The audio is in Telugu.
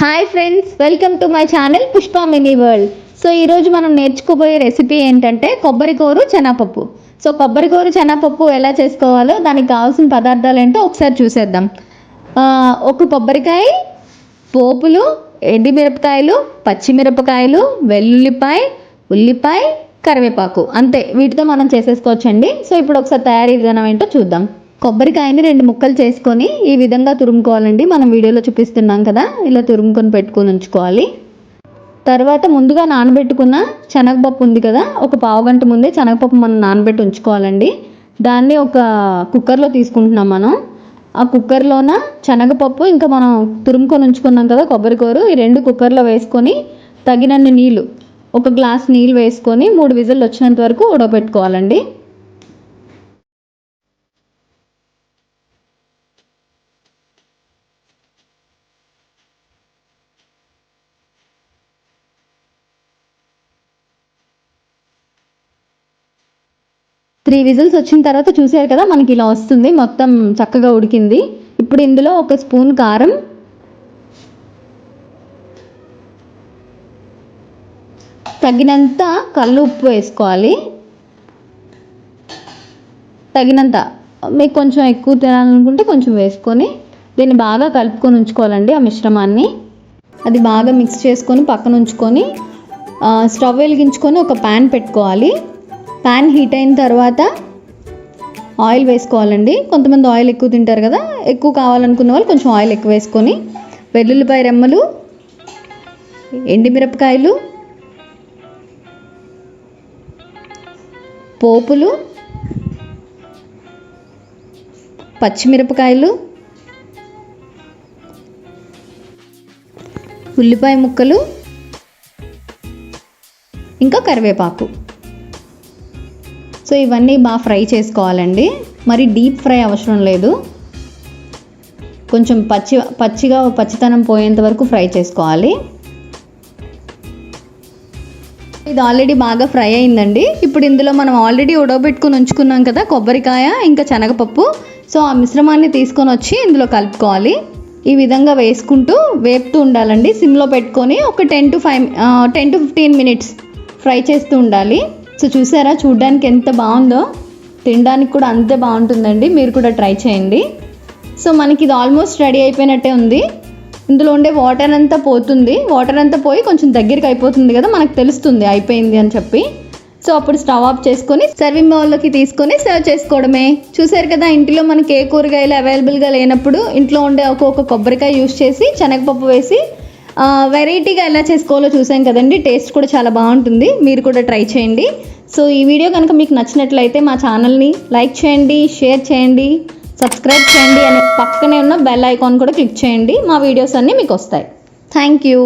Hi friends welcome to my channel Pushpa mini world so ఈరోజు మనం నేర్చుకోబోయే రెసిపీ ఏంటంటే కొబ్బరికూరు శనగపప్పు సో కొబ్బరికూరు శనగపప్పు ఎలా చేసుకోవాలో దానికి కావాల్సిన పదార్థాలు ఏంటో ఒకసారి చూసేద్దాం. ఒక కొబ్బరికాయ పోపులు ఎండిమిరపకాయలు పచ్చిమిరపకాయలు వెల్లుల్లిపాయ ఉల్లిపాయ కరివేపాకు. అంతే వీటితో మనం చేసేసుకోవచ్చండి. సో ఇప్పుడు ఒకసారి తయారీ విధానం ఏంటో చూద్దాం. కొబ్బరికాయని రెండు ముక్కలు చేసుకొని ఈ విధంగా తురుముకోవాలండి. మనం వీడియోలో చూపిస్తున్నాం కదా ఇలా తురుముకొని పెట్టుకొని ఉంచుకోవాలి. తర్వాత ముందుగా నానబెట్టుకున్న శనగపప్పు ఉంది కదా ఒక పావు గంట ముందే శనగపప్పు మనం నానబెట్టి ఉంచుకోవాలండి. దాన్ని ఒక కుక్కర్లో తీసుకుంటున్నాం మనం. ఆ కుక్కర్లోన శనగపప్పు ఇంకా మనం తురుముకొని ఉంచుకున్నాం కదా కొబ్బరికూరు ఈ రెండు కుక్కర్లో వేసుకొని తగినన్ని నీళ్ళు ఒక గ్లాస్ నీళ్ళు వేసుకొని మూడు విజిల్లు వచ్చినంత వరకు ఉడకబెట్టుకోవాలండి త్రీ విజిల్స్ వచ్చిన తర్వాత చూసారు కదా మనకి ఇలా వస్తుంది మొత్తం చక్కగా ఉడికింది. ఇప్పుడు ఇందులో ఒక స్పూన్ కారం. తగినంత కళ్ళు ఉప్పు వేసుకోవాలి. తగినంత మీకు కొంచెం ఎక్కువ తినాలనుకుంటే కొంచెం వేసుకొని దీన్ని బాగా కలుపుకొని ఉంచుకోవాలండి ఆ మిశ్రమాన్ని. అది బాగా మిక్స్ చేసుకొని పక్కన ఉంచుకొని స్టవ్ వెలిగించుకొని ఒక ప్యాన్ పెట్టుకోవాలి. ప్యాన్ హీట్ అయిన తర్వాత ఆయిల్ వేసుకోవాలండి. కొంతమంది ఆయిల్ ఎక్కువ తింటారు కదా ఎక్కువ కావాలనుకున్న వాళ్ళు కొంచెం ఆయిల్ ఎక్కువ వేసుకొని వెల్లుల్లిపాయ రెమ్మలు ఎండిమిరపకాయలు పోపులు పచ్చిమిరపకాయలు ఉల్లిపాయ ముక్కలు ఇంకా కరివేపాకు. సో ఇవన్నీ బాగా ఫ్రై చేసుకోవాలండి. మరి డీప్ ఫ్రై అవసరం లేదు. కొంచెం పచ్చి పచ్చిగా పచ్చితనం పోయేంత వరకు ఫ్రై చేసుకోవాలి. ఇది ఆల్రెడీ బాగా ఫ్రై అయిందండి. ఇప్పుడు ఇందులో మనం ఆల్రెడీ ఉడకబెట్టుకుని ఉంచుకున్నాం కదా కొబ్బరికాయ ఇంకా శనగపప్పు. సో ఆ మిశ్రమాన్ని తీసుకొని వచ్చి ఇందులో కలుపుకోవాలి. ఈ విధంగా వేసుకుంటూ వేపుతూ ఉండాలండి. సిమ్లో పెట్టుకొని ఒక ten to five ten to fifteen minutes fry చేస్తూ ఉండాలి. సో చూసారా చూడ్డానికి ఎంత బాగుందో? తినడానికి కూడా అంతే బాగుంటుందండి. మీరు కూడా ట్రై చేయండి. సో మనకి ఇది ఆల్మోస్ట్ రెడీ అయిపోయినట్టే ఉంది. ఇందులో ఉండే వాటర్ అంతా పోతుంది. వాటర్ అంతా పోయి కొంచెం దగ్గరికి అయిపోతుంది కదా మనకు తెలుస్తుంది అయిపోయింది అని చెప్పి. సో అప్పుడు స్టవ్ ఆఫ్ చేసుకొని సర్వింగ్ బౌల్లోకి తీసుకొని సర్వ్ చేసుకోవడమే. చూసారు కదా ఇంటిలో మనకి ఏ కూరగాయలు అవైలబుల్గా లేనప్పుడు ఇంట్లో ఉండే ఒక్కొక్క కొబ్బరికాయ యూస్ చేసి శనగపప్పు వేసి వెరైటీగా ఎలా చేసుకోవాలో చూసాం కదండి. టేస్ట్ కూడా చాలా బాగుంటుంది. మీరు కూడా ట్రై చేయండి. సో ఈ వీడియో కనుక మీకు నచ్చినట్లయితే మా ఛానల్ని లైక్ చేయండి షేర్ చేయండి సబ్స్క్రైబ్ చేయండి అనే పక్కనే ఉన్న బెల్ ఐకాన్ కూడా క్లిక్ చేయండి. మా వీడియోస్ అన్నీ మీకు వస్తాయి. Thank you.